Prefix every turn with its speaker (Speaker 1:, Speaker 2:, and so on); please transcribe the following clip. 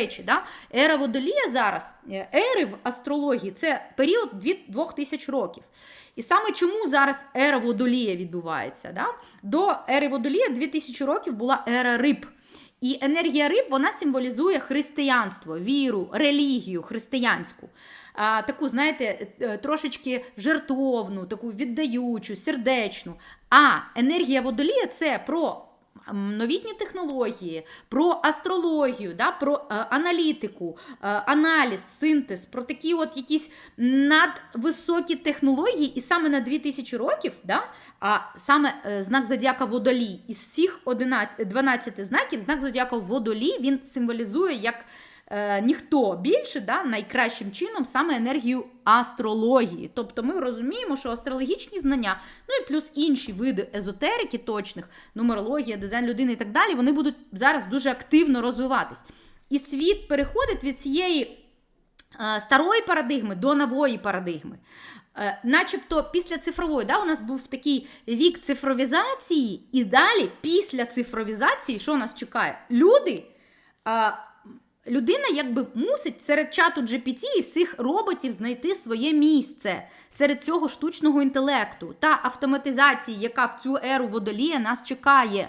Speaker 1: речі, да? ера водолія зараз, е, ери в астрології це період 2000 років. І саме чому зараз ера водолія відбувається? Да? До ери водолія 2000 років була ера риб. І енергія риб вона символізує християнство, віру, релігію християнську. А, таку, знаєте, е, трошечки жертовну, таку віддаючу, сердечну. А енергія водолія це про новітні технології, про астрологію, да, про е, аналітику, е, аналіз, синтез, про такі от якісь надвисокі технології, і саме на 2000 років, да, а саме е, знак зодіака Водолій. Із всіх 11, 12 знаків, знак зодіака Водолій він символізує як е, ніхто більше, да, найкращим чином саме енергію астрології. Тобто ми розуміємо, що астрологічні знання, ну і плюс інші види езотерики точних, нумерологія, дизайн людини і так далі, вони будуть зараз дуже активно розвиватись. І світ переходить від цієї е, старої парадигми до нової парадигми. Е, Начебто після цифрової, да, у нас був такий вік цифровізації, і далі, після цифровізації, що нас чекає? Люди, людина якби мусить серед чату GPT і всіх роботів знайти своє місце серед цього штучного інтелекту та автоматизації, яка в цю еру водолія нас чекає.